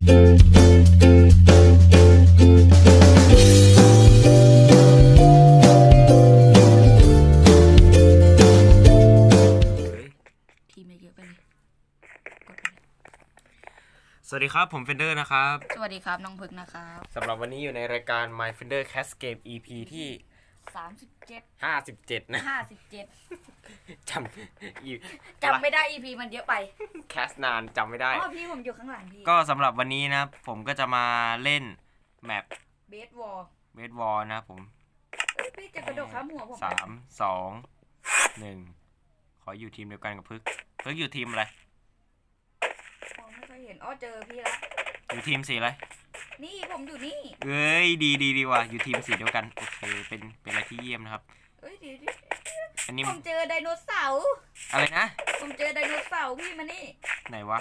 ทีมเยอะๆไปเลยกดไปเลยสวัสดีครับ ผมเฟนเดอร์นะครับ สวัสดีครับ น้องพึกนะครับ สำหรับวันนี้อยู่ในรายการ My Fender Cast Game EP ที่ สามสิบเจ็ด57นะห้าสิบเจ็ดจำอีจำไม่ได้ EP มันเยอะไปแคสนานจำไม่ได้ อ๋อพี่ผมอยู่ข้างหลังพี่ก็สำหรับวันนี้นะผมก็จะมาเล่นแมปเบสวอลเวทวอลนะผมเอ้ยพี่จะกระโดดข้ามหัวผมสามสองหนึ่งขออยู่ทีมเดียวกันกับพึกพึกอยู่ทีมอะไรมองไม่ค่อยเห็นอ๋อเจอพี่ละ อยู่ทีมสีอะไร นี่ผมอยู่นี่ เอ้ยดีดีดีว่ะอยู่ทีมสีเดียวกัน โอเค เป็นเป็นอะไรที่เยี่ยมนะครับ เอ้ยเดี๋ยวเดี๋ยวอันนี้ผมเจอไดโนเสาร์ อะไรนะ ผมเจอไดโนเสาร์พี่มานี่ ไหนวะ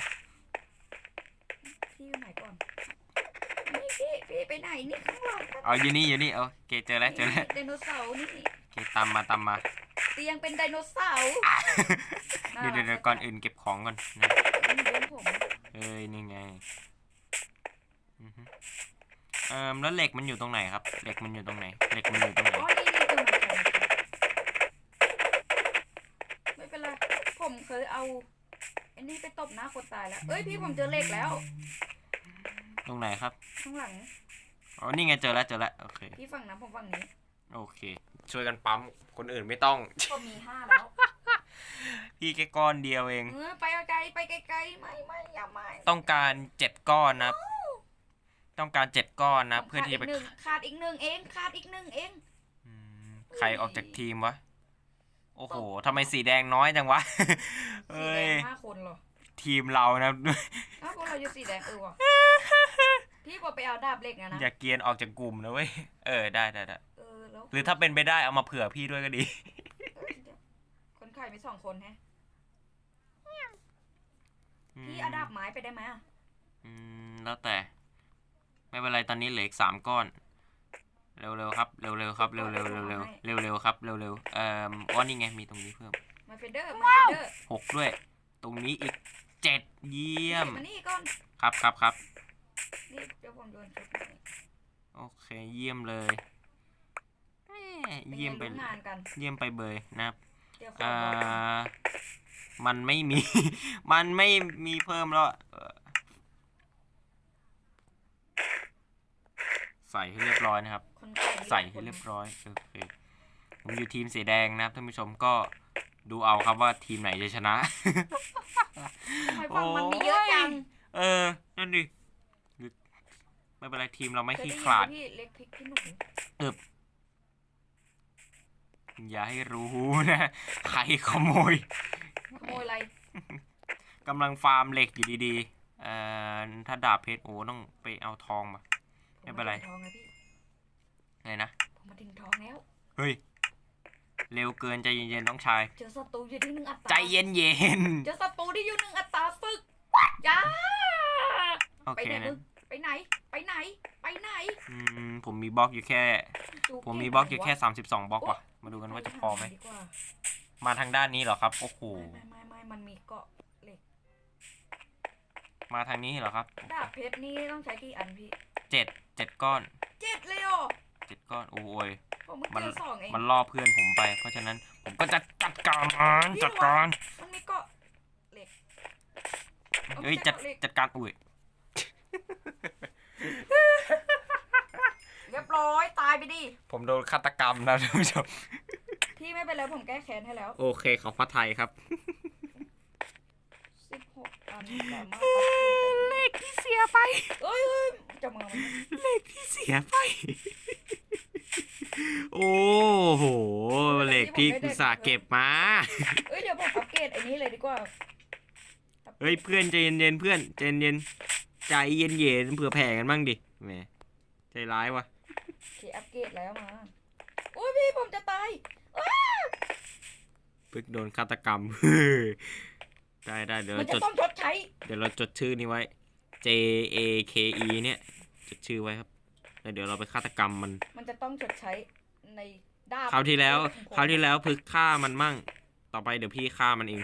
พี่อยู่ไหนก่อน นี่พี่พี่ไปไหนนี่ข้างหลังครับเอาอยู่นี่อยู่นี่โอเคเจอแล้วเจอแล้วไดโนเสาร์นี่ โอเคตามมาตามมา เตียงเป็นไดโนเสาร์เดี๋ยวเดี๋ยวเดี๋ยวก่อนอื่นเก็บของก่อนนะนี่เลี้ยงผมเอ้ยนี่ไงอือฮึ เอ่อแล้วเหล็กมันอยู่ตรงไหนครับ เหล็กมันอยู่ตรงไหน เหล็กมันอยู่ตรงไหน อ๋อนี่นี่ตรงไหนตรงไหนไม่เป็นไร ผมเคยเอาอันนี้ไปตบหน้าคนตายแล้ว เอ้ยพี่ผมเจอเหล็กแล้ว ตรงไหนครับ ข้างหลัง อ๋อ นี่ไงเจอแล้วเจอแล้วโอเค พี่ฝั่งนั้นผมฝั่งนี้ โอเค ช่วยกันปั๊ม คนอื่นไม่ต้อง ผมมีห้าแล้ว พี่แค่ก้อนเดียวเอง เออไปไกลๆไปไกลๆไม่ไม่อย่าไม่ต้องการเจ็ดก้อนนะครับ ต้องการเจ็ดก้อนนะผมเพื่อที่จะไปขาดกหนึ่งขาดอีกหนึ่งเองขาดอีกหนึ่งเองอืมใครออกจากทีมวะ โอ้โหทำไมสีแดงน้อยจังวะสีเอ้แดยงห้าคนเหรอ ทีมเรานะอ้าวพวกเราอยู่สีแดงเออว่ะพี่บอกไปเอาดาบเหล็กนะนะอย่าเกรียนออกจากกลุ่มนะเว้ย เออได้ได้ได้เออแล้วหรือถ้าเป็นไปได้เอามาเผื่อพี่ด้วยก็ดีเอ้ยเดี๋ยวคนไข่มีสองคนแฮะพี่เอาดาบไม้ไปได้ไหมอะอืม แล้วแต่ ไม่เป็นไรตอนนี้เหลืออีกสามก้อน เร็วๆครับ เร็วๆครับเร็วๆเร็วๆเร็วๆเร็วๆครับเร็วๆเอ่ออ๋อนี่ไงมีตรงนี้เพิ่มมาเฟเดอร์มาเฟเดอร์หกด้วย ตรงนี้อีกเจ็ดเยี่ยมมานี่ก่อนครับครับครับนี่เดี๋ยวผมโยนชุดให้โอเคเยี่ยมเลยแหม่เป็นไงเยี่ยมไปร่วมงานกันเยี่ยมไปเบยนะครับเดี๋ยวขออ่าบอกมันไม่มี มันไม่มีเพิ่มแล้วเอ่อ ใส่ให้เรียบร้อยนะครับ คนไข่นี่ใส่ให้เรียบร้อยโอเคผมอยู่ทีมสีแดงนะครับท่านผู้ชมก็ดูเอาครับว่าทีมไหนจะชนะ ทำไมฝั่งมันมีเยอะจังเออ นั่นดิหรือไม่เป็นไรทีมเราไม่เคยขี้ได้ยินขลาดไหมพี่เล็กพริกขี้หนูอย่าให้รู้นะ ใครขโมยขโมยอะไรกำลังฟาร์มเหล็กอยู่ดีๆเอ่อถ้าดาบเพชรโอ้ต้องไปเอาทองมา ไม่เป็นไรผมมาถึงทองไงพี่อะไรนะ ผมมาถึงทองแล้ว เฮ้ย เร็วเกินใจเย็นๆน้องชาย เจอศัตรูอยู่ที่หนึ่งอัตราใจเย็นเจอศัตรูที่อยู่หนึ่งอัตราศึกจ้าๆ โอไปเคไหนนะมึงไปไหน ไปไหน ไปไหนอืมผมมีบล็อกอยู่แค่ จูผมเงมีบล็อกอยู่ไหนแค่วะสามสิบสองบล็อกว่ะ มาดูกันว่าจะพอไหม ดีกว่ามาทางด้านนี้เหรอครับ โอ้โหไม่ไม่ไม่ไม่มันมีเกาะเหล็ก มาทางนี้เหรอครับดาบเพชรนี่ต้องใช้กี่อันพี่ เจ็ด เจ็ดก้อนเจ็ดเลยเหรอเจ็ดก้อนโอ้ยผมเพิ่งมันเจอสองเองมันล่อเพื่อนผมไป เพราะฉะนั้นผมก็จะจัดการมันจัดการมันมีเกาะเหล็กเอ้ยไม่จัดใช่เกาะเหล็กจัดการอุ้ยเรียบร้อยตายไปดิผมโดนฆาตกรรมนะท่านผู้ชมพี่ไม่เป็นไรผมแก้แค้นให้แล้วโอเคขอบพระไทยครับ สิบหกอันสามารถตัดสินใจเลขที่เสียไปเอ้ยเอ้ย จะมาไหมเลขที่เสียไป โอ้โหเหล็กที่กุศาห์เก็บมาเอ้ยเดี๋ยวผมอัปเกรดไอ้นี้เลยดีกว่าเฮ้ยเพื่อนใจเย็นๆเพื่อนใจเย็นใจเย็นๆเผื่อแผ่กันบ้างดิแหมใจร้ายวะที่อัปเกรดแล้วมาโอ้ยพี่ผมจะตายอ้าพึกโดนฆาตกรรมได้ได้เดี๋ยวมันเราจะจดต้องชดใช้เดี๋ยวเราจดชื่อนี้ไว้ J A K E เนี่ย จดชื่อไว้ครับแล้วเดี๋ยวเราไปฆาตกรรมมัน มันจะต้องชดใช้ในดาบคราวที่แล้วของผมคราวที่แล้วพึกฆ่ามันมั่ง ต่อไปเดี๋ยวพี่ฆ่ามันเอง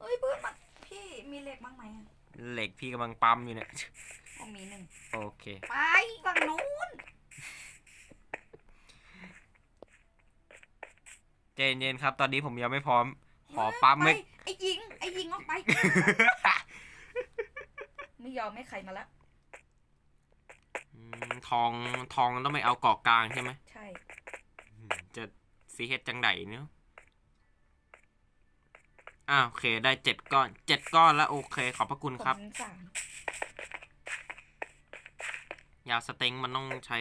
เอ้ยเพื่อนมันพี่มีเหล็กบ้างไหมอะเหล็กพี่กำลังปั๊มอยู่เนี่ยโผมมีหนึ่งโอเค ไปฝั่งนู้นเจนเย็นครับ ตอนนี้ผมยังไม่พร้อม ขอปั๊มไปไม่ ไอ้ยิงไอ้ยิงออกไป ไม่ยอมให้ใครมาละอื มทองทองต้องไม่เอาเกาะกลางใช่ไหมใช่ อืมจะซีเฮดจังไหนเนาะอ่าโอเคได้เจ็ดก้อนเจ็ดก้อนแล้วโอเค ขอบพระคุณผมครับถึงสามยาสเต็งมันต้องใช้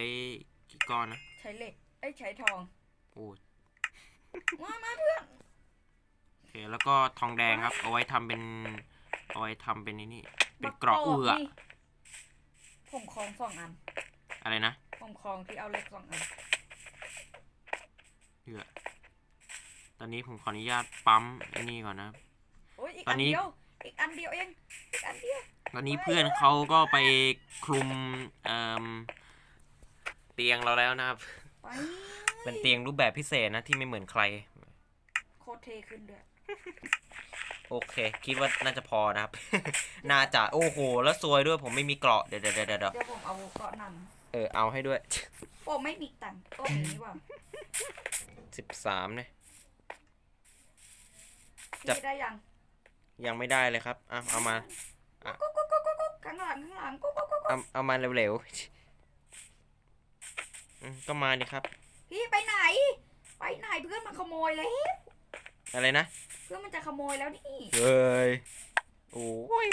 กี่ก้อนนะใช้เหล็กไอ้ยใช้ทองโอ้ยมามาเพื่อนโอเคแล้วก็ทองแดงครับ เอาไว้ทำเป็น เอาไว้ทำเป็นนี่นี่เป็นเกราะเอือ นี่ ผมคลองสองอัน อะไรนะผมคลองที่เอาเหล็กสองอันเอือตอนนี้ผมขออนุญาตปั๊มไอ้นี่ก่อนนะครับโอ้ยอีกตออันนนี้เดียว อีกอันเดียวเองอีกอันเดียว ตอนนี้เพื่อนเขาก็ไปคลุมเอ่มเตียงเราแล้วนะครับ ไปเป็นเตียงรูปแบบพิเศษนะที่ไม่เหมือนใคร โคตรเทขึ้นด้วย โอเค คิดว่าน่าจะพอนะครับ น่าจะโอ้โห แล้วซวยด้วยผมไม่มีเกราะเดี๋ยวเดี๋ยวเดี๋ยวเดี๋ยวเดี๋ยวผมเอาเกาะนั่นเออเอาให้ด้วย โอ้ไม่มีตังค์โอ้มีนี่ว่าสิบสามเนี่ยจะพี่ได้ยังยังไม่ได้เลยครับเอาเอามากุ๊กกุ๊กกุ๊กกุ๊กกุ๊กข้างหลังข้างหลังกุ๊กกุ๊กกุ๊กเอาเอามาเร็วๆอืมก็มาดิครับ พี่ไปไหน ไปไหนเพื่อนมันขโมยแล้วอะไรนะเพื่อนมันจะขโมยแล้วนี่เฮ้ยโอ้ย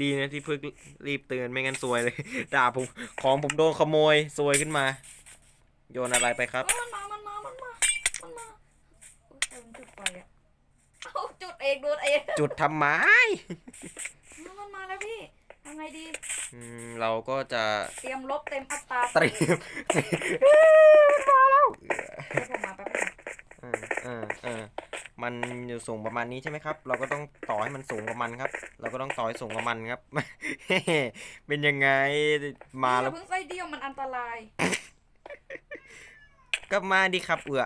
ดีนะที่เพิ่งรีบเตือนไม่งั้นซวยเลย ด่าผมของผมโดนขโมยซวยขึ้นมา โยนอะไรไปครับ เออมันมามันมามันมามันมาโอ้ยใครมันจุดไฟอะเอาจุดเองโดนเองจุดทำไมมันมาแล้วพี่ทำไงดี อืมเราก็จะเตรียมลบเต็มอัตราเตรียมมาแล้ว เดี๋ยวผมมาแป๊บนึงเออเออเออ มันอยู่สูงประมาณนี้ใช่ไหมครับ เราก็ต้องต่อให้มันสูงกว่ามันครับ เราก็ต้องต่อให้สูงกว่ามันครับ เป็นยังไงมาแล้วอย่เพิ่งใส่เดียวมันอันตราย ก็มาดิครับเอือ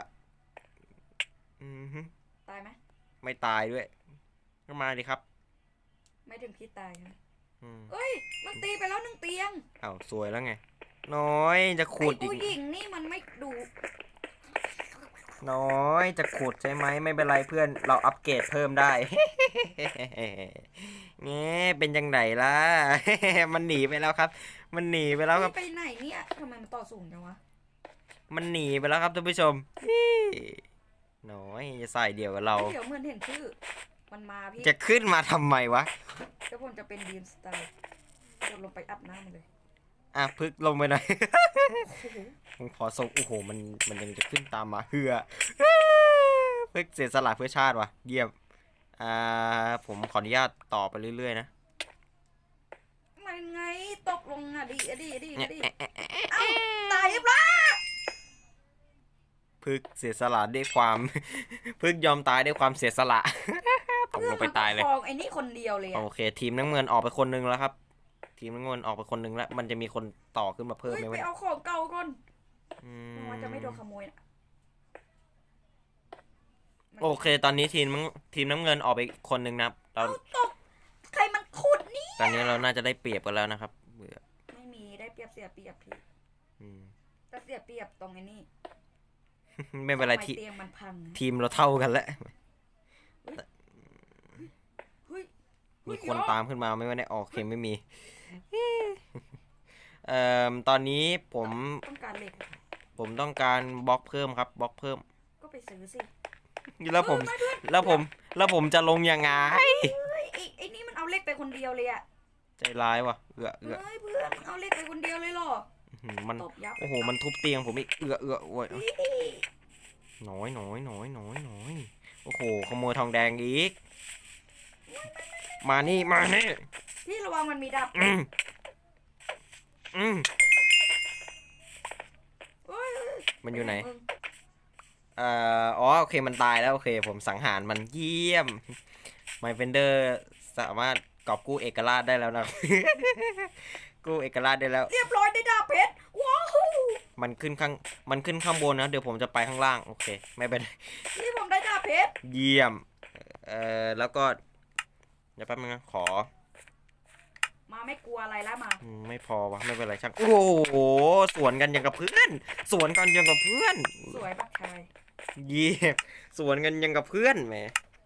อือฮึตายไหมไม่ตายด้วย ก็มาดิครับ ไม่ถึงพี่ตายนะอืมเอ้ย มันตีไปแล้วหนึ่งเตียงอ้าวสวยแล้วไง น้อยจะขุไอ้ดอีกผู้หญิงนี่มันไม่ดู น้อยจะขุดใช่ไหมไม่เป็นไรเพื่อนเราอัปเกรดเพิ่มได้เงี้เป็นยังไงล่ะ มันหนีไปแล้วครับ มันหนีไปแล้วครับไปไหนเนี่ยทำไมมันต่อสูงจังวะมันหนีไปแล้วครับท่านผู้ชมน้อยจะใส่เดียวกับเราเดี๋ยวเหมือนเห็นชื่อมันมาพี่จะขึ้นมาทำไมวะเดี๋ยวผมจะเป็นดีนสไตล์กดลงไปอัพน้ำมันเลย อะพึกลงไปหน่อยโอ้โหผมขอส่งโอ้โห มันมันยังจะขึ้นตามมาเฮือเพื่อเสียสละเพื่อชาติว่ะ เยี่ยม อ่า ผมขออนุญาตต่อไปเรื่อยๆนะมันไงตกลงอะดีอะดีอะดีเนี่ยอะดีเอ้าตายเรียบร้อยพึกเสียสละด้วยความพึกยอมตายด้วยความเสียสละตกลงไปตายเลยพื่อนมันประคองไอ้นี่คนเดียวเลยโออะเค ทีมน้ำเงินออกไปคนหนึงแล้วครับ ทีมน้ำเงินออกไปคนหนึงแล้วมันจะมีคนต่อขึ้นมาเพิ่มเฮ้ยไหมไปวะเอาของเก่าก่อนอืมันจะไม่โดนขโมยนะมันโอเค ตอนนี้ทีมน้ำทีมน้ำเงินออกไปคนหนึงนะครับเราเอาตกใครมันขุดนี่ ตอนนี้เราน่าจะได้เปรียบกันแล้วนะครับเบื่อไม่มีได้เปรียบเสียเปรียบพี่อืม แต่เสียเปรียบตรงไอ้นี่ไม่เป็นไรทำทีเตียงมันพังอะทีมเราเท่ากันแล้วเฮ้ยมีคนตามขึ้นมาไม่ว่าได้ออกเคไม่มี เอ่อตอนนี้ผมต้องการเหล็กผมต้องการบล็อกเพิ่มครับบล็อกเพิ่ม ก็ไปซื้อสิแล้วผม เออมาด้วยแล้วผมแล้วผมจะลงยังไงเฮ้ยไอ้ไอ้นี่มันเอาเหล็กไปคนเดียวเลยอะใจร้ายว่ะเอือเอือเฮ้ยเพื่อนมันเอาเหล็กไปคนเดียวเลยเหรออื้อหือมันตบยับโอ้โหมันทุบเตียงผมอีกเอือเอือโอ้ยพี่น้อยน้อยน้อยน้อยน้อยโอ้โหขโมยทองแดงอีก มานี่มานี่ พี่ระวังมันมีดับอืมอืมเฮ้ยมันอยู่ไหน มึงเอ่ออ๋อโอเคมันตายแล้วโอเค ผมสังหารมันเยี่ยม My Vendor สามารถกอบกู้เอกราชได้แล้วนะ กู้เอกราชได้แล้ว เรียบร้อยได้ดาบเพชรว้าวมันขึ้นข้างมันขึ้นข้างบนนะ เดี๋ยวผมจะไปข้างล่าง โอเค ไม่เป็นไรนี่ผมได้ดาบเพชรเยี่ยม เอ่อ แล้วก็ เดี๋ยวแป๊บนึงนะ ขอมา ไม่กลัวอะไรแล้วมา อืมไม่พอวะไม่เป็นไรช่างโอ้โหสวนกันอย่างกับเพื่อนสวนกันอย่างกับเพื่อน สวยปักชายเยี่ยมสวนกันยังกับเพื่อนแหม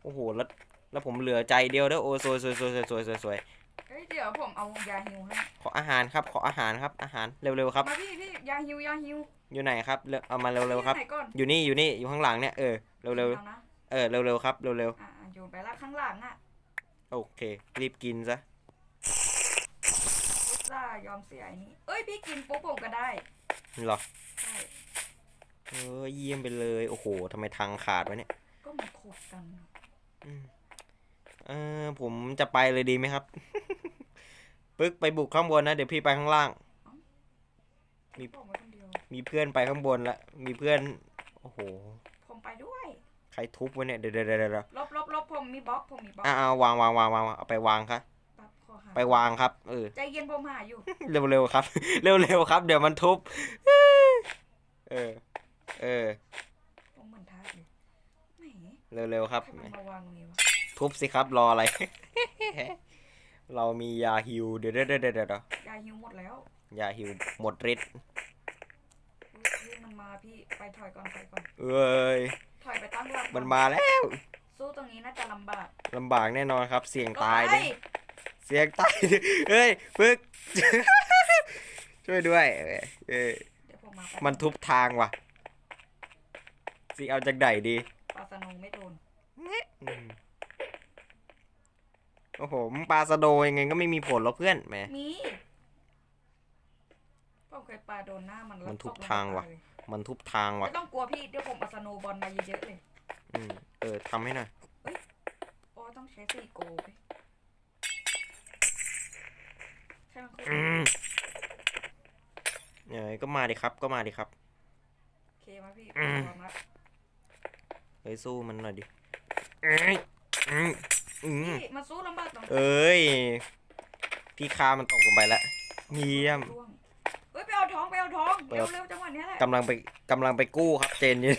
โอ้โหแล้วแล้วผมเหลือใจเดียวเด้อโอ้สวยสวยสวยสวยสวยสวยสวยเฮ้ยเดี๋ยวผมเอายาฮิวให้ขออาหารครับขออาหารครับอาหารเร็วๆครับ มาพี่พี่ยาฮิวยาฮิวอยู่ไหนครับเร็วเอามาเร็วๆครับไหนก่อนอยู่นี่อยู่นี่อยู่ข้างหลังเนี่ยเออเร็วอานะๆเออเร็วๆครับเร็วอ่าโยนไปละข้างหลังอะ ๆโอเค รีบกินซะพุทธา ยอมเสียไอ้นี่เอ้ยพี่กินปุ๊บผมก็ได้เหรอใช่เออเยี่ยมไปเลย โอ้โหทำไมทางขาดวะเนี่ยก็มาขุดกันอืมเออผมจะไปเลยดีไหมครับ ปึ๊กไปบุกข้างบนนะ เดี๋ยวพี่ไปข้างล่าง มี ผมไปคนเดียวมีเพื่อนไปข้างบนละมีเพื่อน โอ้โห ผมไปด้วย ใครทุบวะเนี่ยเดี๋ยวเดี๋ยวเดี๋ยวเดี๋ยวลบลบลบผมมีบล็อกผมมีบล็อกอ่าวางวางวางวางวางเอาไปวางครับปั๊บขอ หาไปวางครับ เออ ใจเย็นผมหาอยู่ เร็วๆครับ เร็วๆครับ เดี๋ยวมันทุบ เออ เออ ผมเหมือนทาสเลยแหมเร็วๆครับใครมันมาวางตรงนี้วะทุบสิครับรออะไร เรามียาฮิวเดี๋ยวเดี๋ยวเดี๋ยวเดี๋ยวเดี๋ยวยาฮิวหมดแล้วยาฮิวหมดฤทธิ์อุ๊ยพี่มันมาพี่ไปถอยก่อนถอยก่อน เอ้ย ถอยไปตั้งหลักก่อมันมาแล้วสู้ตรงนี้น่าจะลำบากลำบากแน่นอนครับ เสี่ยงตายเลด้วย เสียงตายเฮ้ยปึ๊กช่วยด้วยเอ้ยเอ้ยเดี๋ยวผมมาแป๊บมันทุบทางว่ะสิเอาจากไหนดีปลาสนงไม่โดนอืมโอ้โหมึงปลาสะโดยังไงก็ไม่มีผลหรอกเพื่อนแหม มีผมเคยปลาโดนหน้ามันแล้วมันทุบตกลงทางว่ะไปเลยมันทุบทางว่ะ ไม่ต้องกลัวพี่เดี๋ยวผมเอาสโนว์บอลมาเยอะๆเลยอืมเออทำให้หน่อย โอ้ต้องใช้สี่โกไปใช่มันคื ออืมเอ้ยก็มาดิครับ ก็มาดิครับโอเคมาพี่อืมพร้อมแล้วเฮ้ยสู้มันหน่อยดิเอ้ยอืมอืมพี่มาสู้ลำบากตรงเอ้ย พี่คามันตกลงไปแล้วเยี่ยม ร่วงเอ้ยไปเอาท้องไปเอาท้องไปเร็เอาวเร็วจังหวะเนี้ยแหละกำลังไปกำลังไปกู้ครับเจนนี่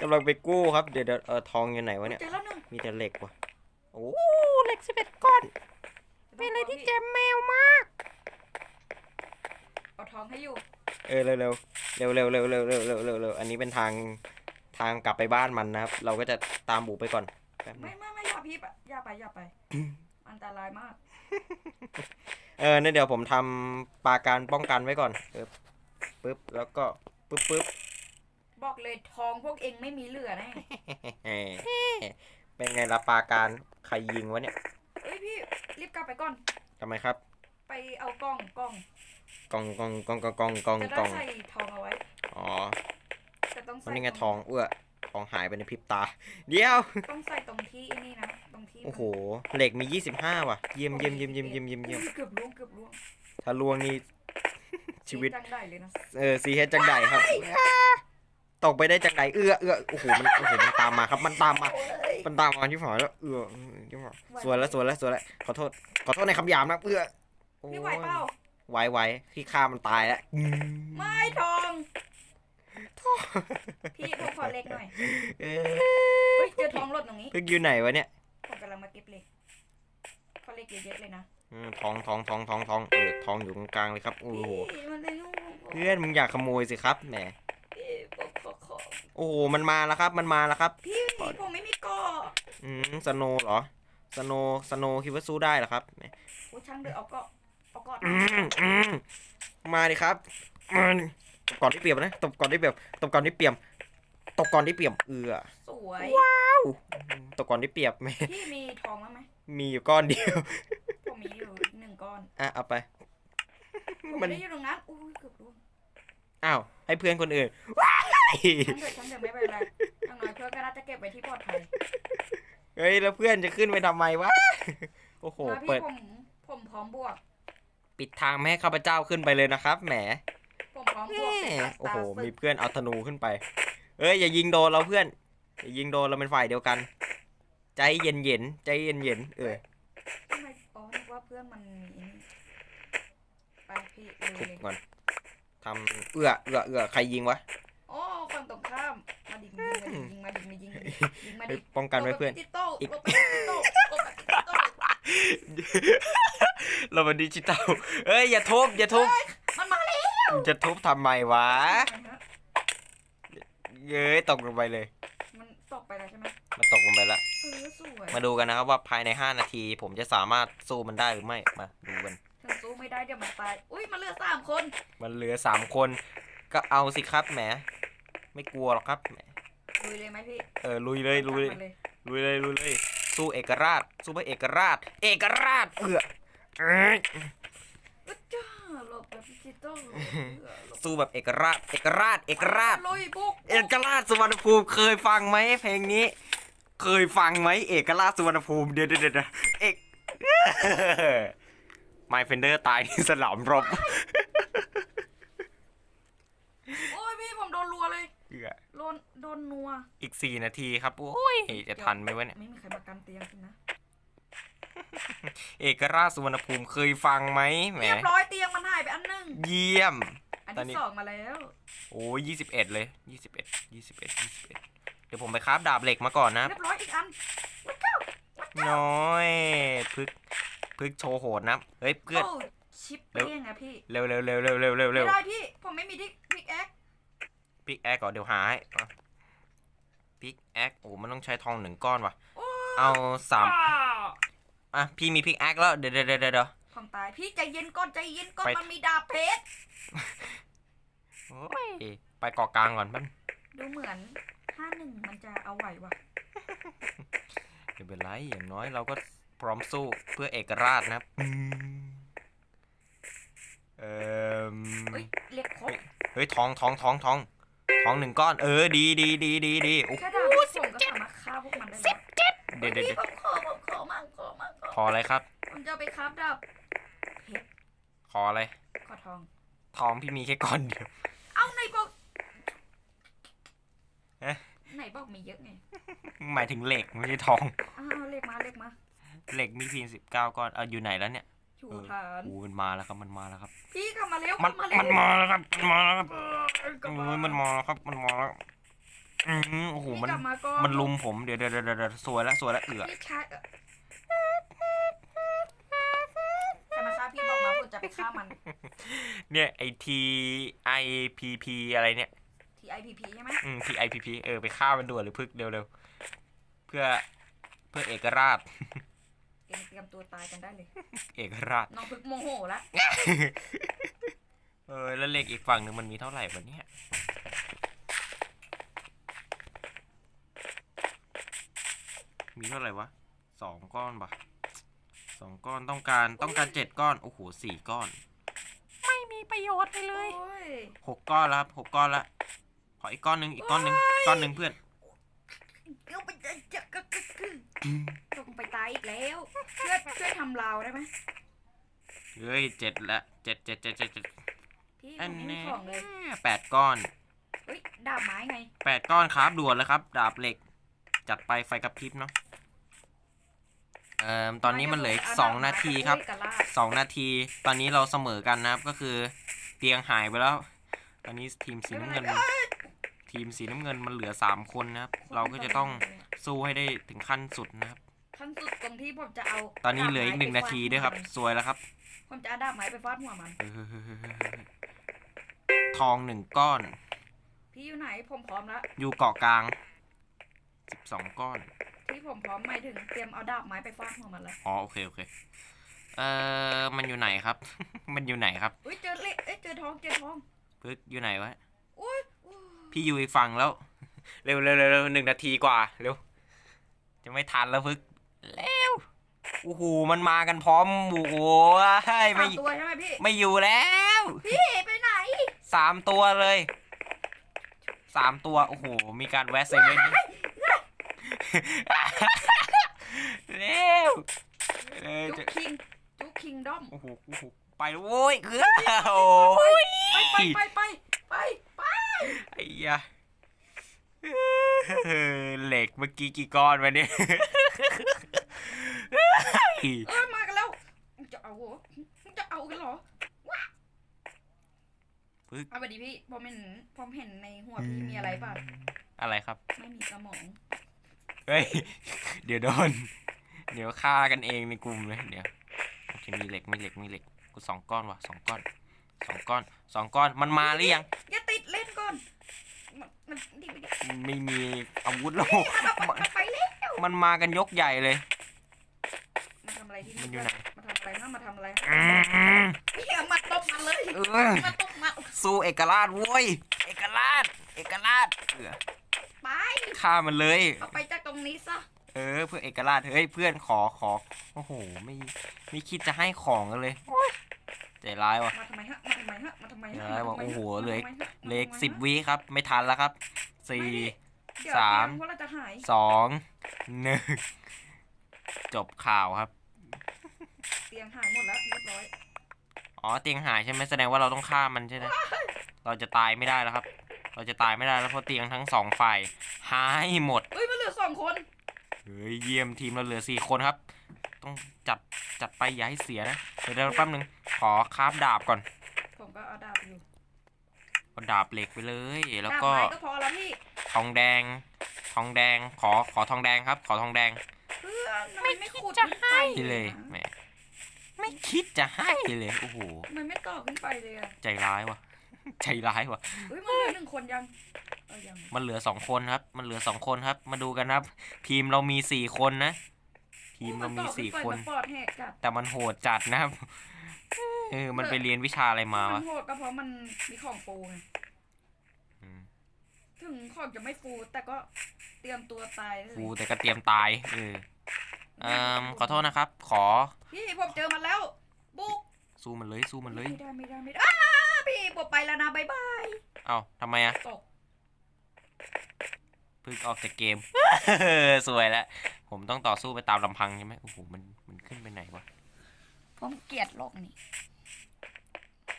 กำลังไปกู้ครับเดี๋ยวเดี๋ยวเออทองอยู่ไหนวะเนี่ย เจอแล้วหนึ่งมีแต่เหล็กว่ะ โอ้เหล็กสิบเอ็ดก้อน เป็นอะไรที่เจ็บแมวมาก เอาท้องให้อยู่ เออเร็วเร็วเร็วเร็วเร็วเร็วเร็วเร็วเร็วเร็วอันนี้เป็นทางทางกลับไปบ้านมันนะครับ เราก็จะตามบุกไปก่อนแป๊บนึไม่งไม่ไม่อย่าพี่ปะอย่าไปอย่าไป อันตรายมาก เออเนี่ยเดี๋ยวผมทำปราการป้องกันไว้ก่อนเออปึ๊บแล้วก็ปึ๊บปึ๊บบอกเลยท้องพวกเองไม่มีเหลือแน่เออเป็นไงละปราการใครยิงวะเนี่ย เอ้ยพี่รีบกลับไปก่อน ทำไมครับไปเอากล้องกล้องกองกองกองกองกองกองจะกได้องใส่ทองเอาไว้อ๋อแต่ต้องมันใส่นี่ไงตรทองเอื้อทองหายไปในพริบตา เดี๋ยว ต้องใส่ตรงที่ไอ้นี่นะตรงที่โอ้โหเหล็กมี 25 ว่ะ เยี่ยมเยี่ยมเยี่ยมเยี่ยมเยี่ยมเยี่ยมเยี่ยมเกือบล่วงเกือบล่วงถ้าลวงนี่ ชีวิต จังได้เลยนะเออซีเฮดจังใดครับ ตกไปได้จังใดเอื้อเอื้อโอ้โหมันโอ้โหมันตามมาครับมันตามมา มันตามมาที่ฝาแล้วเอื้อที่ฝาสวยแล้วสวยแล้วสวยแล้วขอโทษขอโทษในคำหยาบนะเอื้อโอ้ยพี่ไหวเปล่าไหวไหวที่ฆ่ามันตายแล้วอืมไม่ทองพี่ผมขอเล็กหน่อยเอเฮ้อยเจอทองหล่นตรงนี้เพิ่งอยู่ไหนวะเนี่ยผมกำลังมาเก็บเหล็กขอเล็กเยอะๆเลยนะอืมทองทองทองทองทองเออทองอยู่ตรงกลางเลยครับโอ้โหพี่มันจะยุ่งเพื่อนมึงอยากขโมยสิครับแหมพี่ผมขอข อโอ้โหมันมาแล้วครับ มันมาแล้วครับพี่ผมไม่มีก่ออืมสโนเหรอสโนสโนคิดว่าสู้ได้เหรอครับแหมโอ้ช่างเดือเอาก็เอาก็อืมอืมมาดิครับมาดิตบก่อนที่เปรียบนะตบก่อนที่เปรียบตบก่อนที่เปรียบตบก่อนที่เปรียบเอือสวยตบก่อนที่เปรียบแหมพี่มีทองแล้วไหมมีอยู่ก้อนเดียวผมมีอยู่หนึ่งก้อนอะเอาไปผมมัไม่นได้อยู่ตรงนั้นอุ้ยเกือบร่วงอ้าว ให้เพื่อนคนอื่นว้ายช่างเดือช่างเดือไม่เป็นไรอย่างน้อยเพื่อนก็น่าจะเก็บไว้ที่ปลอดภัยเฮ้ยแล้วเพื่อนจะขึ้นไปทำไมวะโอ้โหมาเปิพี่ดผมผมพร้อมบวก ปิดทางไม่ให้ข้าพเจ้าขึ้นไปเลยนะครับ แหมผมพร้อมบวกแหเป็นมอัสโอ้ตาโหศึมีกเพื่อนเอาธนูขึ้นไป เอ้ยอย่ายิงโดนเราเพื่อนอย่ายิงโดนเราเป็นฝ่ายเดียวกัน ใจเย็นเย็นๆใจเย็นเย็นๆเออทำไมอ๋อนึกว่าเพื่อนมันมีไอ้นี่ไปพี่เลยทุบเลยก่อน ทำเอื้อเอื้อเอื้อใครยิงวะ โอ้ฝั่งตรงข้าม มาดิมาดิยิงมาดิมายิงมาดิยิงมาเฮ้ดิยป้องกันไว้เพื่อน ติโต้อีกโต้ติโต้โต้ติโต้เราเป็นดิจิตอลเอ้ยอย่าทุบอย่าทุบมันมาแล้วจะทุบทำไมวะเย้ยตกลงไปเลย มันตกไปแล้วใช่ไหมมันตกลงไปละเออสวยมาดูกันนะครับว่าภายใน 5 นาที ผมจะสามารถสู้มันได้หรือไม่มาดูกันฉันสู้ ไม่ได้เดี๋ยวมันตาย อุ้ยมันเหลือสามคน มันเหลือ3คน ก็เอาสิครับแหม ไม่กลัวหรอกครับแหมลุยเลยไหมพี่เออลุยเลยลุยจัดมาเลย ลุยเลยลุยเลย สู้เอกราช สู้เพื่อเอกราช เอกราชเอือเอ้ยอุ๊ยจ้าหลบแบบดิจิตอลเออหลบสู้แบบเอกราช เอกราช เอกราชลุยบุกเอกราชสุวรรณภูมิเคยฟังไหมเพลงนี้ เคยฟังไหมเอกราชสุวรรณภูมิเดี๋ยวเดี๋ยวเดี๋ยวเอก ไมเฟนเดอร์ตายที่สนามรบโอ้ยพี่ผมโดนรัวเลยเอื้อโดนโดนนัว อีกสี่นาทีครับ โอ้ย จะทันไหมวะเนี่ย ไม่มีใครมากันเตียงสินะ เอกราชสุวรรณภูมิเคยฟังไหมแหมเรียบร้อยเตียงมันหายไปอันหนึงเยี่ยม อันตอนนี้ที่สองมาแล้ว โอ้ยี่สิบเอ็ดเลยยี่สิบเอ็ดยี่สิบเอ็ดยี่สิบเอ็ดเดี๋ยวผมไปคราฟดาบเหล็กมาก่อนนะ เรียบร้อยอีกอันวัดเก้าน้อย พึก พึกโชว์โหดนะเฮ้ยเพื่อน โอ้ชิปเปี้ยงอะพี่ เร็วเร็วเร็วเร็วเร็วเร็วเร็วไม่ได้พี่ ผมไม่มีที่พิกแอคพิกแอคก่อนเดี๋ยวหาให้พิกแอคโอ้มันต้องใช้ทองหนึ่งก้อนว่ะ เอาสามอะพี่มีพิกแอคแล้วเดี๋ยวเดี๋ยวเดี๋ยวเดี๋ยวผมตายพี่ใจเย็นก่อนใจเย็นก่อนไปมันมีดาบเพชรโอ้ยไปเกาะกลางก่อนแป๊บดูเหมือนห้าหนึ่งมันจะเอาไหวว่ะไม่เป็นไรอย่างน้อยเราก็ พร้อมสู้เพื่อเอกราชนะครับอืมเอ่อเฮ้ยเรียกครบเฮ้ยทองทองทองทองทองหนึ่งก้อน เออ ดีดีดีดีดีโอ้แค่ดาบผมก็สามารถฆ่าพวกมันได้แล้วเดี๋ยวเดี๋ยวพี่เดี๋ยวผมขอผมขอมั่งขอมั่งขอขออะไรครับ ผมจะเอาไปคราฟดาบเพชรขออะไร ขอทอง ทองพี่มีแค่ก้อนเดียว เอาไหนบอกเอ๊ะไหนบอกมีเยอะไง หมายถึงเหล็กไม่ใช่ทอง อ้าวเลขมาเลขมา เหล็กมีเพียงสิบเก้าก้อนเอาอยู่ไหนแล้วเนี่ยอยู่เออฐานโอ้มันมาแล้วครับมันมาแล้วครับ พี่กลับมาเร็วมันกลับมาเร็วมันมาแล้วครับมันมาแล้วครับเออกลับโอ้ยมันมาแล้วครับมันมาแล้วอืมโอ้โหพี่มันกลับมาก่อนมันลุมผมเดี๋ยวเดี๋ยวเดี๋ยวเดี๋ยวสวยแล้วสวยแล้วเอือพี่ชายเอ่อใครมาฆ่าพี่บอกมาผมจะไปฆ่ามัน เนี่ยไอทีไอพีพีอะไรเนี่ย T I P P ใช่ไหมอืมทีไอพีพีเออไปฆ่ามันด่วนหรือพึกเร็วๆเพื่อเพื่อเอกราช เตรียมเตรียมตัวตายกันได้เลย เอกราช น้องพึกโมโหละเออแล้วเหล็กอีกฝั่งหนึ่งมันมีเท่าไหร่วะเนี่ยมีเท่าไหร่วะสองก้อนปะสองก้อนต้องการต้องการเจ็ดก้อน โอ้โหสี่ก้อน ไม่มีประโยชน์เลยโอ้ยหกก้อนแล้วครับหกก้อนละขออีกก้อนหนึ่งอีกก้อนหนึ่งก้อนหนึ่งเพื่อน เดี๋ยวไปจะจะกึกกึกกึกต้องไปตายอีกแล้วช่วยช่วยทำเราได้ไหมเฮ้ยเจ็ดละเจ็ดเจ็ดเจ็ดเจ็ดเจ็ดพี่ผอันมไม่มีนี้ของเลยแปดก้อนเฮ้ยดาบไม้ไงแปดก้อนครับด่วนเลยครับ ดาบเหล็ก จัดไปไฟกระพริบเนาะเอ่อตอนนี้มันเหลืออีกสองนาทีครับ กะลาดสองนาที ตอนนี้เราเสมอกันนะครับ ก็คือเตียงหายไปแล้ว ตอนนี้ทีมสีน้ำเงิน ทีมสีน้ำเงินมันเหลือสามคนนะครับ เราก็จะต้องสู้ให้ได้ถึงขั้นสุดนะครับ ขั้นสุดตรงที่ผมจะเอาตอนนี้เหลืออีกหนึ่งนาทีด้วยครับ สวยแล้วครับ ผมจะเอาดาบไม้ไปฟาดหัวมัน ทองหนึ่งก้อน พี่อยู่ไหนผมพร้อมแล้ว อยู่เกาะกลางสิบสองก้อน ที่ผมพร้อมหมายถึงเตรียมเอาดาบไม้ไปฟาดหัวมันแล้ว อ๋อโอเคโอเค เอ่อ มันอยู่ไหนครับ มันอยู่ไหนครับ อุ้ยเจอเละเอ้ยเจอทองเจอทองพึกอยู่ไหนวะอุ้ยอุ้ย พี่อยู่อีกฝั่งแล้วเร็วเร็วเร็วเร็วหนึ่งนาทีกว่า เร็ว จะไม่ทันแล้วพึกเร็วโอ้โหมันมากันพร้อมโอ้โหไม่สามตัวใช่ไหมพี่ไม่อยู่แล้ว พี่ไปไหนสามตัวเลยสามตัวโอ้โหมีการแวะเซเว่นด้วยเร็วเร็วจุจะกคิงจุกคิงด้อมโอ้โหโอ้โหไปแล้วโว้ยคือโอ้ยไปไปไปไปไป ไอ้ยะ เหล็กเมื่อกี้กี่ก้อนวะเนี่ยเออมากันแล้วมึงจะเอาเหรอมึงจะเอากันเหรอว้าปึ๊กเอาไปดิพี่ผมเห็นผมเห็นในหัวพี่มีอะไรป่ะ อะไรครับ ไม่มีสมอง เฮ้ย เดี๋ยวโดน เดี๋ยวฆ่ากันเองในกลุ่มเลยเดี๋ยวโอเคมีเหล็กมีเหล็กมีเหล็กกูสองก้อนว่ะสองก้อนสองก้อนสองก้อนมันมาหรือยังอย่าติดเล่นก่อน มันมันดีไปดิไม่มีอาวุธแล้วมันไปแล้วมันมากันยกใหญ่เลยมาทำอะไรที่มันอยู่ไหนมาทำอะไรฮะมาทำอะไรอืมเฮียมาตบมันเลยเออมาตบมาสู้เอกราชโว้ยเอกราช เอกราชเออไปฆ่ามันเลยเอาไปจากตรงนี้ซะเออ เพื่อเอกราชเฮ้ยเพื่อนขอขอโอ้โหไม่ไม่คิดจะให้ของกันเลยโอ๊ย ใจร้ายว่ะมาทำไมฮะมาทำไมฮะมาทำไมฮะเดี๋ยวบอกมาทำไมฮะโอ้โหมาทำไมเหลือฮะเหล็กมาทำไมฮะสิบวิครับ ไม่ทันแล้วครับสี่เดี๋ยวสามเดี๋ยวว่าเราจะหายสองหนึ่งจบข่าวครับ เตียงหายหมดแล้วเรียบร้อยอ๋อเตียงหายใช่ไหมแสดงว่าเราต้องฆ่ามันใช่ไหมเราจะตายไม่ได้แล้วครับ เราจะตายไม่ได้แล้วเพราะเตียงทั้งสองฝ่ายหายหมดเอ้ยมันเหลือสองคนเฮ้ยเยี่ยมทีมเราเหลือสี่คนครับ ต้องจัด จัดไปอย่าให้เสียนะ เดี๋ยวเดี๋ยวแป๊บนึง ขอคราบดาบก่อนผมก็เอาดาบอยู่เอาดาบเหล็กไปเลย แล้วดาบก็ไม้ก็พอแล้วพี่ทองแดง ทองแดง ขอขอทองแดงครับ ขอทองแดง เพื่อนทำไมไม่ขุดจะขึ้นไปให้เลยแหมไม่คิดจะให้เลยโอ้โหทำไมไม่ต่อขึ้นไปเลยอะใจร้ายว่ะ ใจร้ายว่ะเฮ้ยมันเหลือหนึ่งคนยังเออยังมันเหลือสองคนครับ มันเหลือสองคนครับ มาดูกันครับ ทีมเรามีสี่คนนะ ทีมเรามีสี่คนมันปอดแหกจัดแต่มันโหดจัดนะครับ เออ มันไปเรียนวิชาอะไรมามัวะนโหดก็เพราะมันมีของฟูไงอืมถึงของจะไม่ฟูแต่ก็เตรียมตัวตายเลยกูแต่ก็เตรียมตาย เออเอ่มขอโทษนะครับ ขอพี่ผมเจอมันแล้ว บุกสู้มันเลยสู้มันเลย ไม่ได้ไม่ได้ไม่ได้อ้าพี่ผมไปแล้วนะบายบาย เอ้าทำไมอะตก เพิ่งออกจากเกม สวยแล้ว ผมต้องต่อสู้ไปตามลำพังใช่ไหมโอ้โหมันมันขึ้นไปไหนวะ ผมเกลียดโลกนี้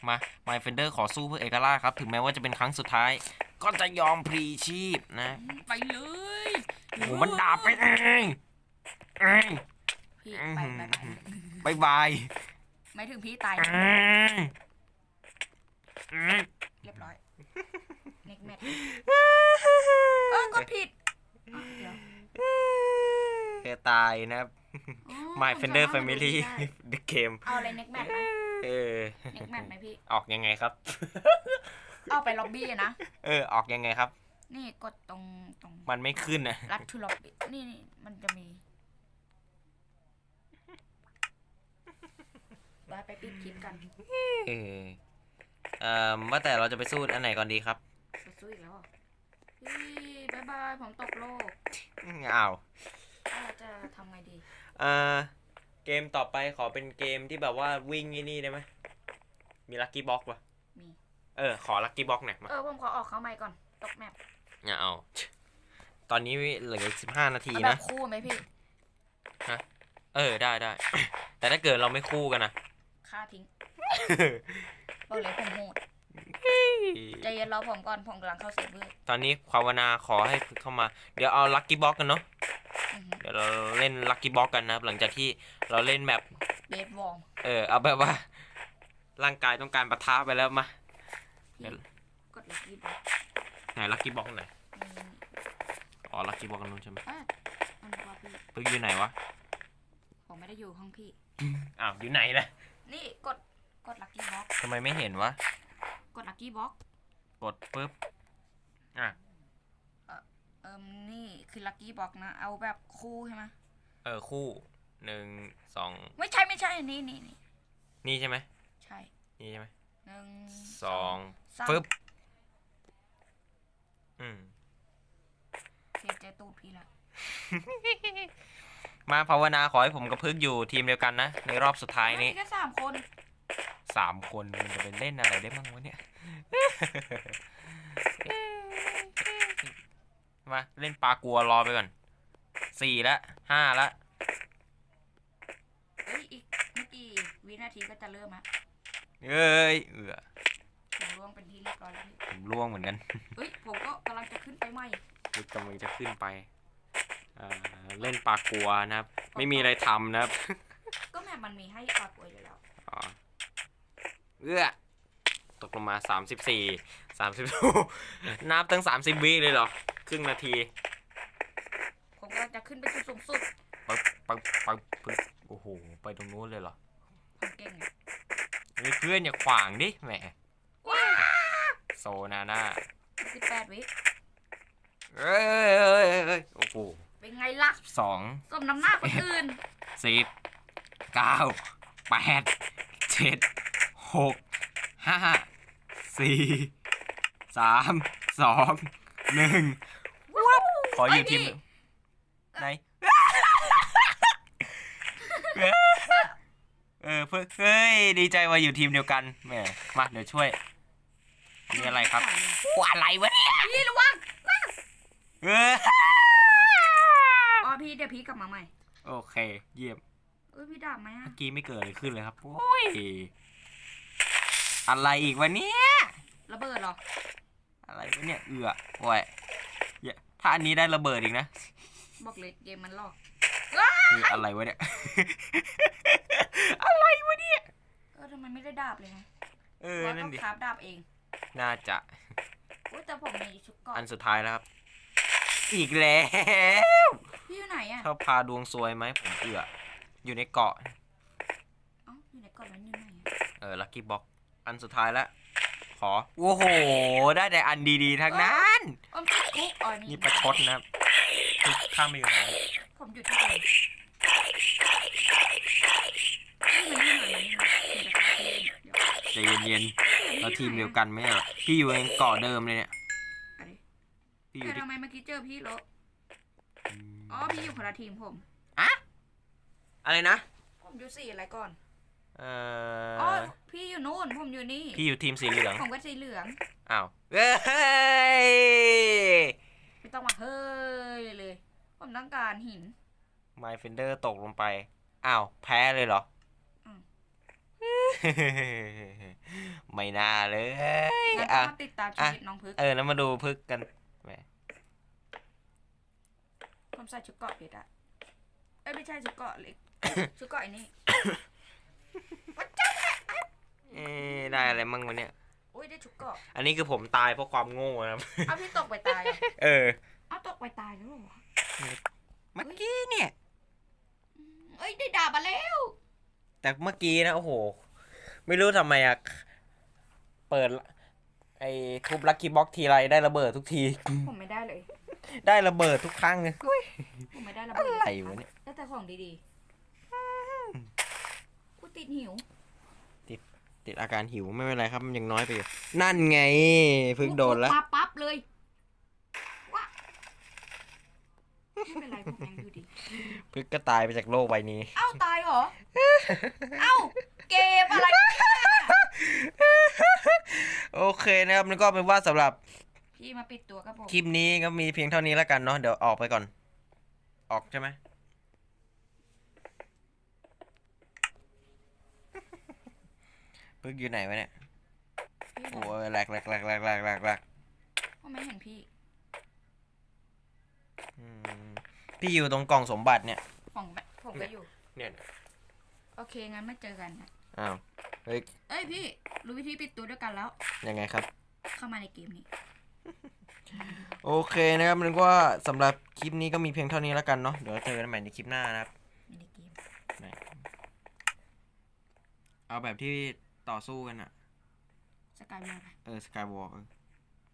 มา My Fender ขอสู้เพื่อเอกราชครับ ถึงแม้ว่าจะเป็นครั้งสุดท้าย ก็จะยอมพลีชีพนะ ไปเลยโอ้โหมันดาบไปเองเองพี่ไปไปไปบายบายไม่ถึงพี่ตาย เองเอง เรียบร้อยเน็กแมทเออกดผิดอ้าวเดี๋ยว แก ตายนะครับอ๋อ My ผม Fender สามารถ Family ดูได้ The Game เอาอะไรเน็กแมทไหมเออเน็กแมทไหมพี่ ออกยังไงครับ เอาไปล็อบบี้อะนะ เออ ออกยังไงครับ นี่กดตรงตรง มันไม่ขึ้นนะรัดทูล็อบบี้นี่นี่มันจะมีไปไปปิดคลิปกัน เออเอ่อว่าแต่เราจะไปสู้อันไหนก่อนดีครับจะสู้อีกแล้วเหรอพี่บายบาย ผมตกโลกอ้าวแล้วเรา จะทำไงดีเอ่อเกมต่อไปขอเป็นเกมที่แบบว่าวิ่งไอ้นี่ได้ไหม มีลัคกี้บ็อกปะมี เออ ขอลัคกี้บ็อกหน่อยมา เออผมขอออกเข้าใหม่ก่อน ตกแมปอย่าเอา ตอนนี้เหลือสิบห้านาทีเอาแบนะ บคู่ไหมพี่เออ ได้ได้ แต่ถ้าเกิดเราไม่คู่กันนะ ฆ่าทิ้งบอกเลยผมโหดใจเย็นรอผมก่อนผมกำลังเข้าเซิร์ฟเวอร์ตอนนี้ภาวนาขอให้เข้ามา เดี๋ยวเอาลัคกี้บ็อกกันเนาะอือหือ เดี๋ยวเราเล่นลัคกี้บ็อกกันนะครับ หลังจากที่เราเล่นแบบเบสวอร์มเออเอาแบบว่า ร่างกายต้องการปะทะไปแล้วมาพี่กดลักกี้บ็อกไหนลัคกี้บ็อกไหนนี่อ๋อลัคกี้บ็อกกันนู้นใช่ไหมอะมันบอกว่าพี่เพิ่งอยู่ไหนวะผมไม่ได้อยู่ห้องพี่อ้าวอยู่ไหนนะนี่กดกดลักกี้บ็อกทำไมไม่เห็นวะกดลักกี้บ็อกกดปุ๊บอะ เอิมนี่คือลักกี้บ็อกนะ เอาแบบคู่ใช่ไหมเออคู่หนึ่งสองไม่ใช่ไม่ใช่ นี่นี่นี่นี่ใช่ไหมใช่นี่ใช่ไหมหนึ่งสองสามปึ๊บอืมเสียใจตูดพี่ละมาภาวนาขอให้ผมกับพึกอยู่ทีมเดียวกันนะ ในรอบสุดท้ายนี้มีแค่สามคนสามคนมันจะเป็นเล่นอะไรได้บ้างวะเนี่ย มาเล่นปลากลัวรอไปก่อนสี่ละห้าละเอ้ยอีกไม่กี่วินาทีก็จะเริ่มฮะเอ้ยเอือผมร่วงเป็นที่เรียบร้อยแล้วพี่ผมล่วงเหมือนกันเฮ้ยผมก็กำลังจะขึ้นไปใหม่พึกกำลังจะขึ้นไปอ่าเล่นปลากลัวนะครับ ไม่มีอะไรทำนะครับก็แมปมันมีให้ปรากฏอยู่แล้วอ๋อเอื้อตกลงมาสามสิบสี่ สามสิบนับตั้งสามสิบวิเลยเหรอ ครึ่งนาทีผมก็จะขึ้นไปจุดสูงสุดไปปึ๊บปึ๊บปึ๊บปึ๊บโอ้โห ไปตรงนู้นเลยเหรอผมเก่งไงเฮ้ยเพื่อนอย่าขวางดิแหมว้าโซนาน่าสิบแปดวิเอ้ยเอ้ยเอ้ยเอ้ยโอ้โหเป็นไงล่ะสองสมน้ำหน้าคนอื่น สิบเก้าแปดเจ็ดหกห้าสี่ สามสองหนึ่งขออยู่ทีมเอ้ยพี่ไหนเออเพื่อเฮ้ยดีใจว่าอยู่ทีมเดียวกันแหมมาเดี๋ยวช่วยมีอะไรครับว่าอะไรวะเนี่ยพี่ระวังเอออ๋อพี่เดี๋ยวพี่กลับมาใหม่ โอเค เยี่ยมเอ้ยพี่ดาบไหมอะเมื่อกี้ไม่เกิดอะไรขึ้นเลยครับโอ้ยอะไรอีกวะเนี่ยระเบิดเหรอ อะไรวะเนี่ย เอือโอ้ยอย่าถ้าอันนี้ได้ระเบิดอีกนะบอกเลยเกมมันหลอกเอออะไรวะเนี่ย อะไรวะเนี่ย เออทำไมไม่ได้ดาบเลยไงเออ ว่านั่ต้นองดิ คราฟดาบเองน่าจะ อุ้ยแต่ผมมีชุดเกราะอันสุดท้ายแล้วครับ อีกแล้ว พี่อยู่ไหนอะชอบพาดวงซวยไหมผมเอืออยู่ในเกาะ เอ้าอยู่ไหนเกราะนั้นอยู่ไหนอะเออ ลัคกี้บ็อก อันสุดท้ายแล้ว ขอ โอ้โห ได้แต่อันดีๆทั้งนั้น อมติดคุกอ๋อนี่นี่ประชดนะครับข้ามไปอยู่ไหนผมอยู่ที่เดิมนี่มันนี่หน่อยนี่หน่อยเดี๋ยวจะพาไปเล่นเดี๋ยวใจเย็นๆเราทีมเดียวกันไหมเหรอพี่อยู่เองเกาะเดิมเลยเนี่ยอะไรพี่อแต่ยู่ที่ทำไมเมื่อกี้เจอพี่โลอ๋อพี่อยู่คนละทีมผม อะไรนะ ผมอยู่สี่อะไรก่อน เอ่อ๋ออพี่อยู่นู่นผมอยู่นี่ พี่อยู่ทีมสีเหลืองผมก็สีเหลือง อ้าวเอ้ยไม่ต้องมาเฮ้ยเลย ผมต้องการหิน ไมเฟนเดอร์ตกลงไป อ้าวแพ้เลยเหรออืม ไม่น่าเลยงั้นอะก็มาติดตามชีวิตน้องพึก เออแล้วมาดูพึกกันแหมผมใส่ชุดเกราะเพชรอะเอ้ยไม่ใช่ชุดเกราะเล็ก ชุดเกราะไอ้นี่ เอ๊ะได้อะไรมั่งวะเนี่ย อุ้ยได้ชุดเกราะอันนี้คือผมตายเพราะความโง่นะครับ เอาพี่ตกไปตายอะเออ เอาตกไปตายแล้วเหรอวะเมื่อกี้เนี่ย เอ้ยได้ดาบมาแล้ว แต่เมื่อกี้นะโอ้โห ไม่รู้ทำไมอะเปิด ไอ้ทุบลักกี้บ็อกทีไรได้ระเบิดทุกที ผมไม่ได้เลย ได้ระเบิดทุกครั้งเลยผมไม่ได้ระอะเบิดไรวะเนี่ย ได้แต่ของดีๆกู ติดหิวติดอาการหิวไม่เป็นไรครับมันยังน้อยไปอยู่ นั่นไงเพิ่งโดนแล้วมาปั๊บเลยว้าไม่เป็นไรผมยังอยู่ดีเพิ่งก็ตายไปจากโลกใบนี้ เอ้าตายเหรอ เอ้าเกมอะไรเนี่ยโอเคนะครับแล้วก็เป็นว่าสำหรับพี่มาปิดตัวกับผมคลิปนี้ก็มีเพียงเท่านี้แล้วกันเนาะเดี๋ยวออกไปก่อน ออกใช่ไหม เพิ่งอยู่ไหนวะเนี่ยพี่ไหนโอ้ยแหลกแหลกแหลกแหลกแหลกแหลกแหลกผมไม่เห็นพี่อืมพี่อยู่ตรงกล่องสมบัติเนี่ยผมผมก็อยู่ เนี่ย โอเค งั้นไม่เจอกันนะอ้าว เฮ้ย เอ้ยพี่ รู้วิธีปิดตัวด้วยกันแล้ว ยังไงครับ เข้ามาในเกมนี้ โอเคนะครับมันก็สำหรับคลิปนี้ก็มีเพียงเท่านี้แล้วกันเนาะ เดี๋ยวเจอกันใหม่ในคลิปหน้านะครับ ในเกม เอาแบบที่ ต่อสู้กันอะสกายวอลเออสกายวอล์ก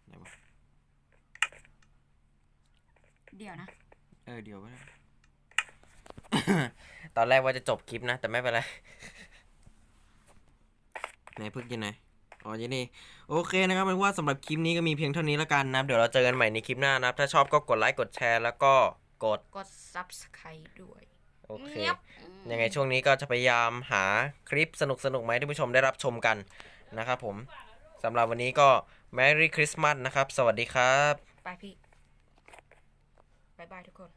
ไหนวะเดี๋ยวนะ เออเดี๋ยวก็ได้ตอนแรกว่าจะจบคลิปนะ แต่ไม่เป็นไร ไหนพึกอยังไงอ๋ออยังนี่โอเคนะครับเป็นว่าสำหรับคลิปนี้ก็มีเพียงเท่านี้แล้วกันนะครับเดี๋ยวเราเจอกันใหม่ในคลิปหน้านะครับถ้าชอบก็กดไลค์กดแชร์แล้วก็กดกด subscribe ด้วย โอเคงียบยังไงช่วงนี้ก็จะพยายามหาคลิปสนุกๆมาให้ท่านผู้ชมได้รับชมกันนะครับผมสำหรับวันนี้ก็ Merry Christmas นะครับ สวัสดีครับไปพี่บายบายทุกคน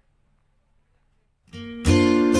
บ